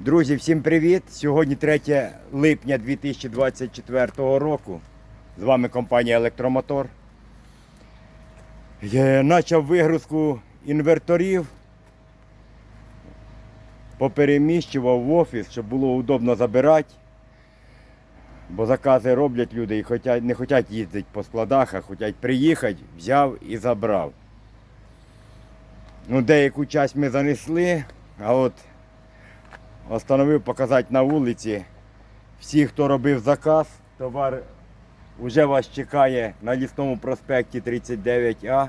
Друзі, всім привіт! Сьогодні 3 липня 2024 року. З вами компанія Електромотор. Я почав вигрузку інверторів. Попереміщував в офіс, щоб було удобно забирати. Бо закази роблять люди і хотять, не хочуть їздити по складах, а хочуть приїхати, взяв і забрав. Ну, деяку часть ми занесли, а от Остановив показати на вулиці. Всі, хто робив заказ, товар вже вас чекає на лісному проспекті 39А.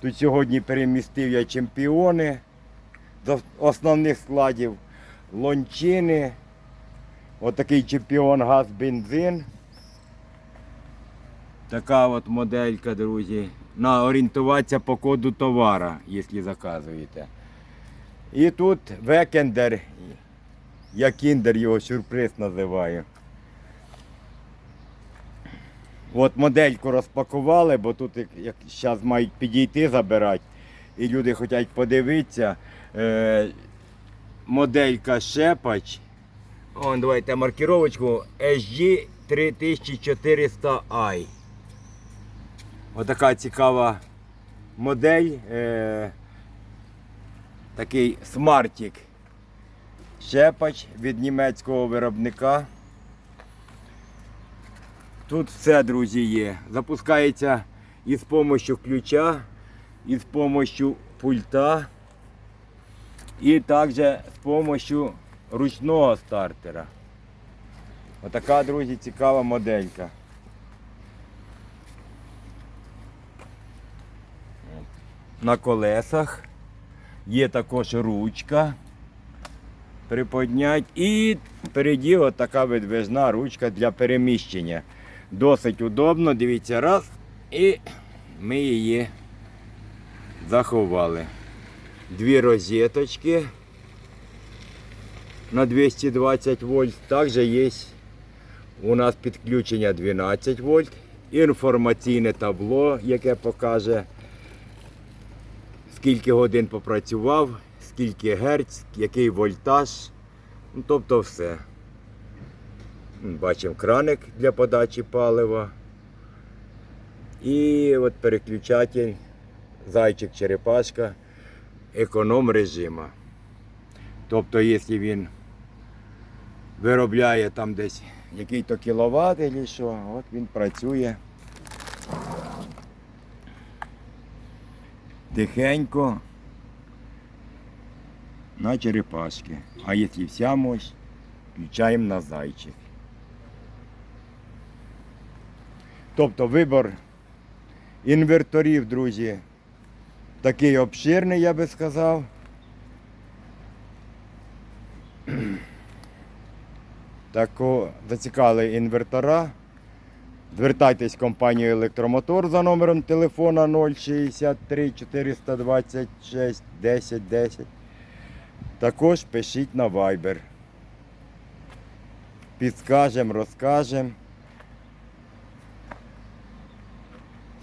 Тут сьогодні перемістив я чемпіони з основних складів, лончини, отакий чемпіон газ-бензин. Така от моделька, друзі. На орієнтуватися по коду товара, якщо заказуєте. І тут векендер, я кіндер його сюрприз називаю. От модельку розпакували, бо тут як, зараз мають підійти забирати. І люди хочуть подивитися. Е, моделька Шепач. Вон, давайте маркировочку SG 3400i. Отака цікава модель. Е, такий смартик. Щепач від німецького виробника. Тут все, друзі, є. Запускається і з допомогою ключа, і з допомогою пульта, і також з допомогою ручного стартера. Отака, друзі, цікава моделька. На колесах. Є також ручка приподнять. І впереді така видвижна ручка для переміщення. Досить удобно, дивіться, раз. І ми її заховали. Дві розеточки на 220 вольт. Також є у нас підключення 12 вольт. Інформаційне табло, яке покаже, скільки годин попрацював, скільки герц, який вольтаж. Ну, тобто все. Бачимо краник для подачі палива. І от переключатель, зайчик черепашка, економ режима. Тобто, якщо він виробляє там десь який-то кіловат або що, от він працює. Тихенько на черепашки. А якщо вся мощь, включаємо на зайчик. Тобто вибор інверторів, друзі, такий обширний, я би сказав. Тако зацікавили інвертора. Звертайтесь в компанію Електромотор за номером телефона 063 426 10 10. Також пишіть на Viber. Підскажемо, розкажемо.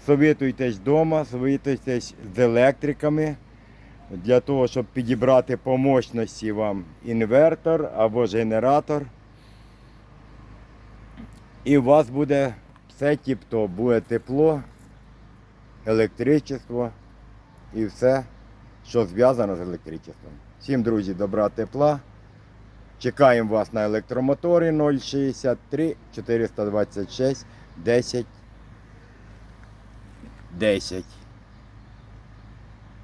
Совітуйтесь вдома, совітуйтесь з електриками для того, щоб підібрати по мощності вам інвертор або генератор. І у вас буде все тіп-топ, буде тепло, електричество і все, що зв'язано з електричеством. Всім, друзі, добра тепла. Чекаємо вас на електромоторі 063 426 10 10.